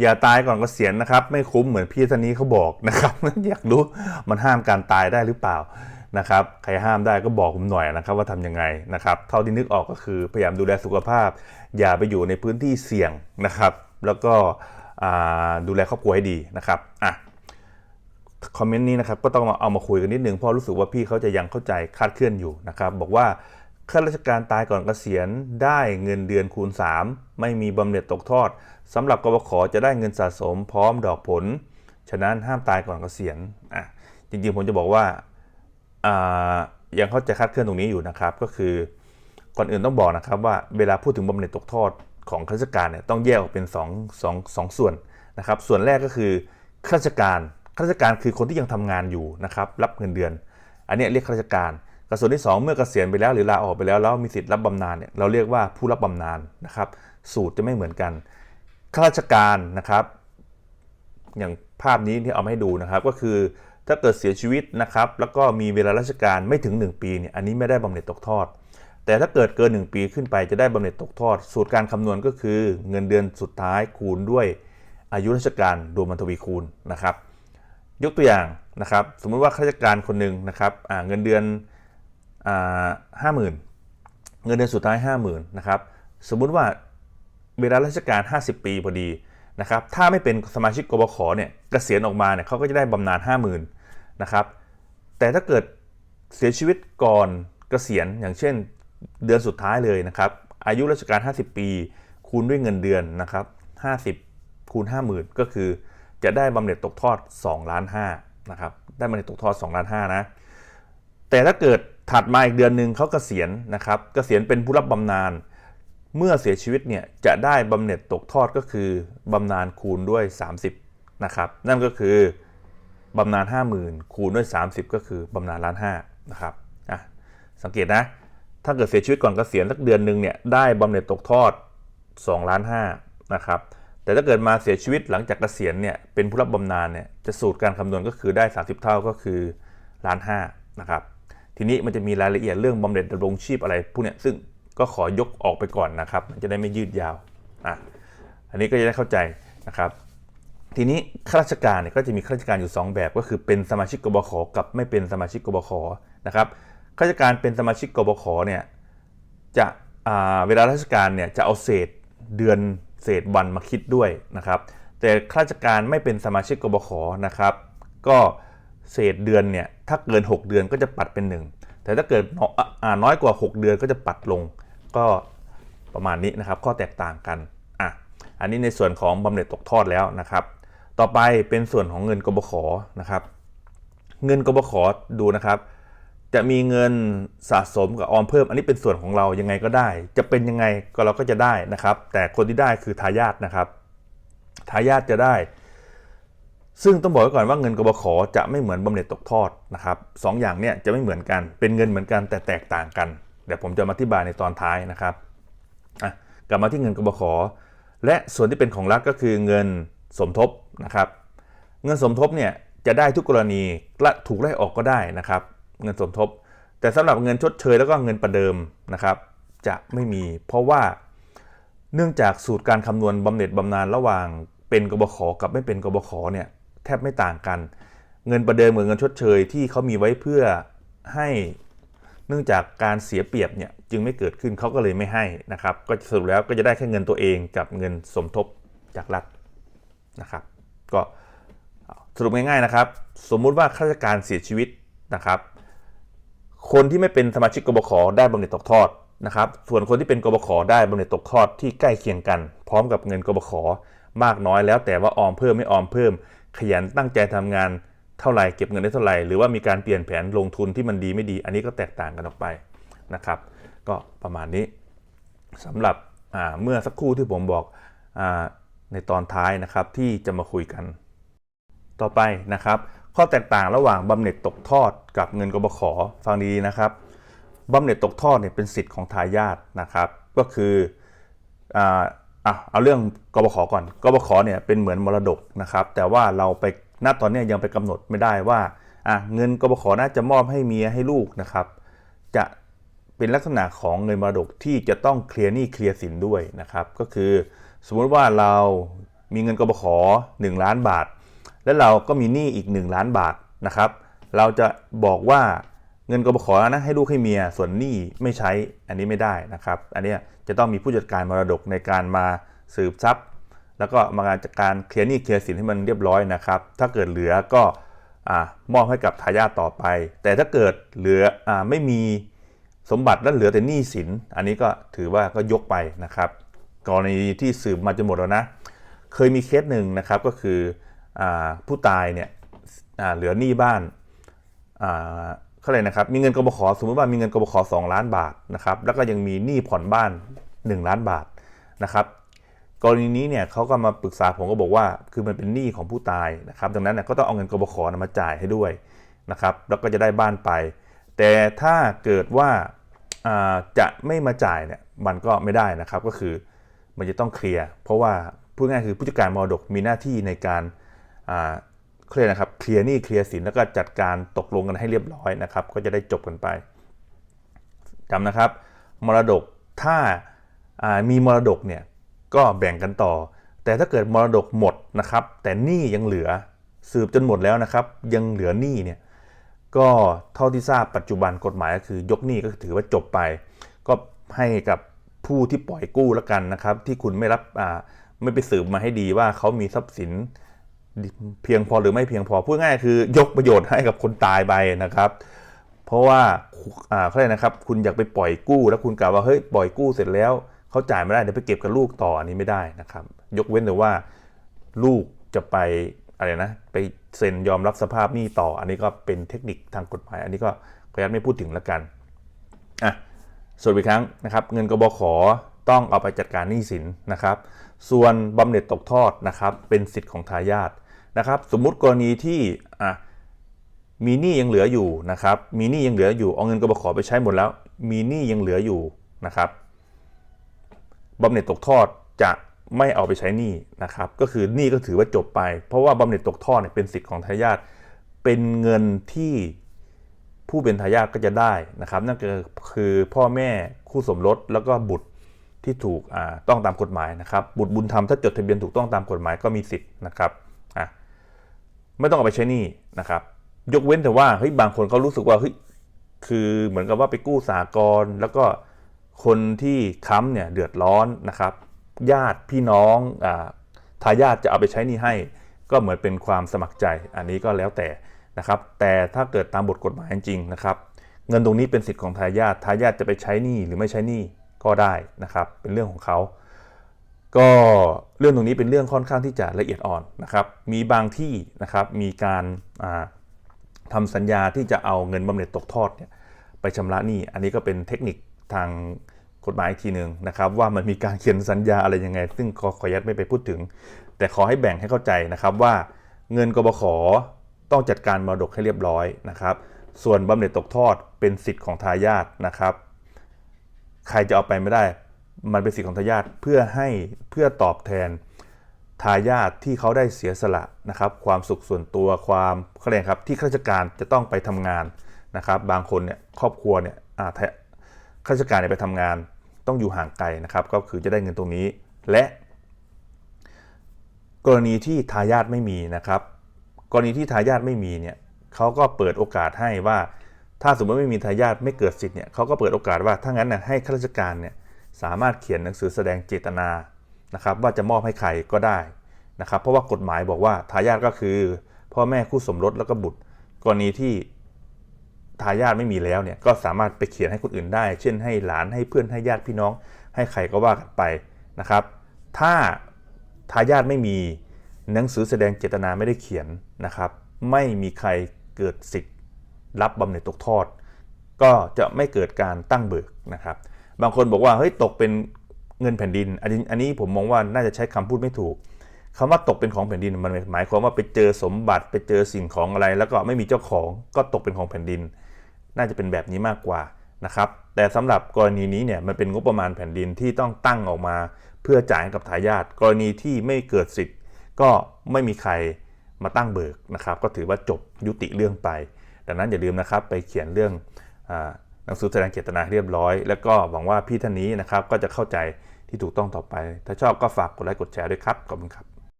อย่าตายก่อนเกษียณนะครับ ไม่คุ้มเหมือนพี่ท่านนี้เขาบอกนะครับ อยากรู้มันห้ามการตายได้หรือเปล่านะครับ ใครห้ามได้ก็บอกผมหน่อยนะครับ ว่าทำยังไงนะครับ เท่าที่นึกออกก็คือพยายามดูแลสุขภาพ อย่าไปอยู่ในพื้นที่เสี่ยงนะครับ แล้วก็ดูแลครอบครัวให้ดีนะครับอะคอมเมนต์นี้นะครับก็ต้องมาเอามาคุยกันนิดนึงเพราะรู้สึกว่าพี่เขาจะยังเข้าใจคลาดเคลื่อนอยู่นะครับ บอกว่าข้าราชการตายก่อนเกษียณได้เงินเดือนคูณ 3 ไม่มีบำเหน็จตกทอด สำหรับกบขจะได้เงินสะสมพร้อมดอกผล ฉะนั้นห้ามตายก่อนเกษียณอะจริงๆผมจะบอกว่าอ่ายังเข้าใจคาดเคลื่อนตรงนี้อยู่นะครับ ก็คือก่อนอื่นต้องบอกนะครับว่าเวลาพูดถึงบำเหน็จตกทอดของข้าราชการเนี่ยต้องแยกออกเป็น2งสองสองส่วนนะครับ ส่วนแรกก็คือข้าราชการข้าราชการคือคนที่ยังทำงานอยู่นะครับ รับเงินเดือน อันนี้เรียกข้าราชการกับส่วนที่ 2 เมื่อเกษียณไปแล้วหรือลาออกไปแล้วแล้วมีสิทธิ์รับบำนาญเนี่ยเราเรียกว่าผู้รับบำนาญนะครับ สูตรจะไม่เหมือนกัน ข้าราชการนะครับ อย่างภาพนี้ที่เอามาให้ดูนะครับ ก็คือถ้าเกิดเสียชีวิตนะครับ แล้วก็มีเวลาราชการไม่ถึง 1 ปีเนี่ยอันนี้ไม่ได้บำเหน็จตกทอด แต่ถ้าเกิดเกิน 1 ปีขึ้นไปจะได้บำเหน็จตกทอด สูตรการคำนวณก็คือเงินเดือนสุดท้ายคูณด้วยอายุราชการรวมมันทวีคูณนะครับ ยกตัวอย่างนะครับ สมมุติว่าข้าราชการคนหนึ่งนะครับเงินเดือนห้าหมื่นเงินเดือนสุดท้าย 50,000นะครับสมมุติว่า เวลาราชการ 50 ปีพอดีนะครับถ้าไม่เป็นสมาชิกกบขเนี่ยเกษียณออกมาเนี่ยเขาก็จะได้บำนาญ50,000นะครับแต่ถ้าเกิดเสียชีวิตก่อนเกษียณอย่างเช่นเดือนสุดท้ายเลยนะครับอายุราชการ 50 ปี คูณด้วยเงินเดือนนะครับ50 คูณ 50,000 ก็คือจะได้บำเหน็จตกทอด2ล้าน5นะครับได้บำเหน็จตกทอด2ล้าน5นะแต่ถ้าเกิดถัดมาอีกเดือนหนึ่งเขาเกษียณนะครับเกษียณเป็นผู้รับบำนาญ เมื่อเสียชีวิตเนี่ยจะได้บำเหน็จตกทอดก็คือบำนาญคูณด้วย 30นะครับนั่นก็คือบำนาญ50,000 คูณด้วย 30 ก็คือบำนาญล้านห้านะครับอะสังเกตนะถ้าเกิดเสียชีวิตก่อนเกษียณสักเดือนหนึ่งเนี่ยได้บำเหน็จตกทอด2ล้านห้านะครับแต่ถ้าเกิดมาเสียชีวิตหลังจากเกษียณเนี่ยเป็นผู้รับบำนาญเนี่ยจะสูตรการคำนวณก็คือได้ 30 เท่าก็คือล้านห้านะครับทีนี้มันจะมีรายละเอียดเรื่องบำเหน็จดำรงชีพอะไรพวกเนี้ยซึ่ง ก็ขอยกออกไปก่อนนะครับ มันจะได้ไม่ยืดยาวอะอันนี้ก็จะได้เข้าใจนะครับทีนี้ข้าราชการเนี่ยก็จะมีข้าราชการอยู่ 2 แบบก็คือเป็นสมาชิกกบขกับไม่เป็นสมาชิกกบขนะครับข้าราชการเป็นสมาชิกกบขเนี่ยจะเวลาราชการเนี่ยจะเอาเศษเดือนเศษวันมาคิดด้วยนะครับ แต่ข้าราชการไม่เป็นสมาชิกกบขนะครับ ก็เศษเดือนเนี่ยถ้าเกิน 6 เดือนก็จะปัดเป็น 1 แต่ถ้าเกิดน้อยกว่า 6 เดือนก็จะปัดลง ก็ประมาณนี้นะครับ ข้อแตกต่างกันอะอันนี้ในส่วนของบำเหน็จตกทอดแล้วนะครับ ต่อไปเป็นส่วนของเงินกบขนะครับ เงินกบขดูนะครับ จะมีเงินสะสมกับออมเพิ่ม อันนี้เป็นส่วนของเรายังไงก็ได้ จะเป็นยังไงก็เราก็จะได้นะครับ แต่คนที่ได้คือทายาทนะครับทายาทจะได้ ซึ่งต้องบอกไว้ก่อนว่าเงินกบขจะไม่เหมือนบำเหน็จตกทอดนะครับสองอย่างเนี่ยจะไม่เหมือนกันเป็นเงินเหมือนกันแต่แตกต่างกัน เดี๋ยวผมจะมาอธิบายในตอนท้ายนะครับกลับมาที่เงินกบขและส่วนที่เป็นของรัฐก็คือเงินสมทบนะครับ เงินสมทบเนี่ยจะได้ทุกกรณีและถูกไล่ออกก็ได้นะครับ เงินสมทบ แต่สำหรับเงินชดเชยแล้วก็เงินประเดิมนะครับ จะไม่มี เพราะว่าเนื่องจากสูตรการคำนวณบำเหน็จบำนาญระหว่างเป็นกบขกับไม่เป็นกบขเนี่ย แทบไม่ต่างกัน เงินประเดิมกับเงินชดเชยที่เขามีไว้เพื่อให้เนื่องจากการเสียเปรียบเนี่ยจึงไม่เกิดขึ้นเขาก็เลยไม่ให้นะครับ ก็สรุปแล้วก็จะได้แค่เงินตัวเองกับเงินสมทบจากรัฐนะครับ ก็สรุปง่ายๆนะครับ สมมุติว่าข้าราชการเสียชีวิตนะครับ คนที่ไม่เป็นสมาชิกกบขได้บำเหน็จตกทอดนะครับ ส่วนคนที่เป็นกบขได้บำเหน็จตกทอดที่ใกล้เคียงกัน พร้อมกับเงินกบขมากน้อยแล้วแต่ว่าออมเพิ่มไม่ออมเพิ่ม ขยันตั้งใจทำงานเท่าไหร่เก็บเงินได้เท่าไหร่ หรือว่ามีการเปลี่ยนแผนลงทุนที่มันดีไม่ดี อันนี้ก็แตกต่างกันออกไปนะครับ ก็ประมาณนี้สำหรับเมื่อสักครู่ที่ผมบอกอในตอนท้ายนะครับที่จะมาคุยกัน ต่อไปนะครับ ข้อแตกต่างระหว่างบำเหน็จตกทอดกับเงินกบขฟังดีนะครับบำเหน็จตกทอดเนี่ยเป็นสิทธิ์ของทายาทนะครับ ก็คืออ อะเอาเรื่องกบขก่อนกบขเนี่ยเป็นเหมือนมรดกนะครับ แต่ว่าเราไปณตอนนี้ยังไปกำหนดไม่ได้ว่าอะเงินกบขน่าจะมอบให้เมียให้ลูกนะครับ จะเป็นลักษณะของเงินมรดกที่จะต้องเคลียร์หนี้เคลียร์สินด้วยนะครับ ก็คือสมมุติว่าเรามีเงินกบข1ล้านบาท แล้วเราก็มีหนี้อีก 1 ล้านบาทนะครับ เราจะบอกว่า เงินกบขอนะให้ลูกให้เมียส่วนหนี้ไม่ใช้อันนี้ไม่ได้นะครับ อันนี้จะต้องมีผู้จัดการมรดกในการมาสืบทรัพย์ แล้วก็มาจัดการเคลียร์หนี้เคลียร์สินให้มันเรียบร้อยนะครับ ถ้าเกิดเหลือก็มอบให้กับทายาทต่อไป แต่ถ้าเกิดเหลืออไม่มีสมบัติแล้วเหลือแต่หนี้สิน อันนี้ก็ถือว่าก็ยกไปนะครับ กรณีที่สืบมาจนหมดแล้วนะ เคยมีเคสหนึ่งนะครับก็คืออผู้ตายเนี่ยเหลือหนี้บ้าน เขาเลยนะครับมีเงินกบขสมมติว่ามีเงินกบข2ล้านบาทนะครับแล้วก็ยังมีหนี้ผ่อนบ้าน 1 ล้านบาทนะครับกรณีนี้เนี่ยเขาก็มาปรึกษาผมก็บอกว่า คือมันเป็นหนี้ของผู้ตายนะครับดังนั้นเนี่ยก็ต้องเอาเงินกบขมาจ่ายให้ด้วยนะครับแล้วก็จะได้บ้านไป แต่ถ้าเกิดว่าาจะไม่มาจ่ายเนี่ยมันก็ไม่ได้นะครับก็คือมันจะต้องเคลียร์เพราะว่าพูดง่ายๆคือผู้จัดการมรดกมีหน้าที่ในการา เคลียร์นะครับเคลียร์หนี้เคลียร์สินแล้วก็จัดการตกลงกันให้เรียบร้อยนะครับ ก็จะได้จบกันไปจำนะครับ มรดกถ้าามีมรดกเนี่ยก็แบ่งกันต่อ แต่ถ้าเกิดมรดกหมดนะครับ แต่หนี้ยังเหลือสืบจนหมดแล้วนะครับ ยังเหลือหนี้เนี่ยก็เท่าที่ทราบปัจจุบันกฎหมายก็คือยกหนี้ก็ถือว่าจบไป ก็ให้กับผู้ที่ปล่อยกู้แล้วกันนะครับ ที่คุณไม่รับไม่ไปสืบมาให้ดีว่าเขามีทรัพย์สิน เพียงพอหรือไม่เพียงพอพูดง่ายคือยกประโยชน์ให้กับคนตายไปนะครับ เพราะว่าอ่าเขาเรียกนะครับ คุณอยากไปปล่อยกู้แล้วคุณกล่าวว่าเฮ้ยปล่อยกู้เสร็จแล้วเขาจ่ายไม่ได้เดี๋ยวไปเก็บกับลูกต่ออันนี้ไม่ได้นะครับ ยกเว้นแต่ว่าลูกจะไปอะไรนะไปเซ็นยอมรับสภาพหนี้ต่อ อันนี้ก็เป็นเทคนิคทางกฎหมาย อันนี้ก็ขออนุญาตไม่พูดถึงแล้วกันอะสรุปอีกครั้งนะครับ เงินกบขต้องเอาไปจัดการหนี้สินนะครับ ส่วนบำเหน็จตกทอดนะครับ เป็นสิทธิ์ของทายาท นะครับ สมมุติกรณีที่อะมีหนี้ยังเหลืออยู่นะครับ มีหนี้ยังเหลืออยู่เอาเงินกบขไปใช้หมดแล้ว มีหนี้ยังเหลืออยู่นะครับบำเหน็จตกทอดจะไม่เอาไปใช้หนี้นะครับ ก็คือหนี้ก็ถือว่าจบไป เพราะว่าบำเหน็จตกทอดเนี่ยเป็นสิทธิ์ของทายาทเป็นเงินที่ผู้เป็นทายาทก็จะได้นะครับนั่นก็คือพ่อแม่คู่สมรสแล้วก็บุตรที่ถูกต้องตามกฎหมายนะครับ บุตรบุญธรรมถ้าจดทะเบียนถูกต้องตามกฎหมายก็มีสิทธิ์นะครับ ไม่ต้องเอาไปใช้หนี้นะครับ ยกเว้นแต่ว่าเฮ้ยบางคนเขารู้สึกว่าเฮ้ยคือเหมือนกับว่าไปกู้สากลแล้วก็คนที่ค้ำเนี่ยเดือดร้อนนะครับ ญาติพี่น้องอาทายาทจะเอาไปใช้หนี้ให้ ก็เหมือนเป็นความสมัครใจ อันนี้ก็แล้วแต่นะครับ แต่ถ้าเกิดตามบทกฎหมายจริงนะครับ เงินตรงนี้เป็นสิทธิ์ของทายาททายาทจะไปใช้หนี้หรือไม่ใช้หนี้ก็ได้นะครับ เป็นเรื่องของเขา ก็เรื่องตรงนี้เป็นเรื่องค่อนข้างที่จะละเอียดอ่อนนะครับ มีบางที่นะครับมีการาทำสัญญาที่จะเอาเงินบำเหน็จตกทอดเนี่ยไปชำระหนี้ อันนี้ก็เป็นเทคนิคทางกฎหมายอีกทีหนึ่งนะครับ ว่ามันมีการเขียนสัญญาอะไรยังไง ซึ่งขอขออนุญาตไม่ไปพูดถึง แต่ขอให้แบ่งให้เข้าใจนะครับว่าเงินกบขต้องจัดการมรดกให้เรียบร้อยนะครับ ส่วนบำเหน็จตกทอดเป็นสิทธิ์ของทายาทนะครับ ใครจะเอาไปไม่ได้ มันเป็นสิทธิของทายาทเพื่อให้เพื่อตอบแทนทายาทที่เขาได้เสียสละนะครับความสุขส่วนตัวความเขาเรียกครับที่ข้าราชการจะต้องไปทำงานนะครับ บางคนเนี่ยครอบครัวเนี่ยอ่าทะข้าราชการเนี่ยไปทำงานต้องอยู่ห่างไกลนะครับ ก็คือจะได้เงินตรงนี้ และ กรณีที่ทายาทไม่มีนะครับ กรณีที่ทายาทไม่มีเนี่ยเขาก็เปิดโอกาสให้ว่า ถ้าสมมติไม่มีทายาทไม่เกิดสิทธิ์เนี่ยเขาก็เปิดโอกาสว่าถ้างั้นเนี่ยให้ข้าราชการเนี่ย สามารถเขียนหนังสือแสดงเจตนานะครับว่าจะมอบให้ใครก็ได้นะครับเพราะว่ากฎหมายบอกว่าทายาทก็คือ พ่อแม่คู่สมรสแล้วก็บุตร กรณีที่ทายาทไม่มีแล้วเนี่ยก็สามารถไปเขียนให้คนอื่นได้ เช่นให้หลานให้เพื่อนให้ญาติพี่น้องให้ใครก็ว่ากันไปนะครับ ถ้าทายาทไม่มีหนังสือแสดงเจตนาไม่ได้เขียนนะครับ ไม่มีใครเกิดสิทธิ์รับบำเหน็จตกทอด ก็จะไม่เกิดการตั้งเบิกนะครับ บางคนบอกว่าเฮ้ยตกเป็นเงินแผ่นดิน อันนี้อันนี้ผมมองว่าน่าจะใช้คำพูดไม่ถูกคำว่าตกเป็นของแผ่นดินมันหมายความว่าไปเจอสมบัติไปเจอสิ่งของอะไร แล้วก็ไม่มีเจ้าของก็ตกเป็นของแผ่นดิน น่าจะเป็นแบบนี้มากกว่านะครับ แต่สำหรับกรณีนี้เนี่ยมันเป็นงบประมาณแผ่นดินที่ต้องตั้งออกมา เพื่อจ่ายให้กับทายาทกรณีที่ไม่เกิดสิทธิ์ ก็ไม่มีใครมาตั้งเบิกนะครับ ก็ถือว่าจบยุติเรื่องไป ดังนั้นอย่าลืมนะครับไปเขียนเรื่องอ นังสือแสดงเจตนาเรียบร้อย แล้วก็หวังว่าพี่ท่านนี้นะครับก็จะเข้าใจที่ถูกต้องต่อไป ถ้าชอบก็ฝากกดไลค์กดแชร์ด้วยครับ ขอบคุณครับ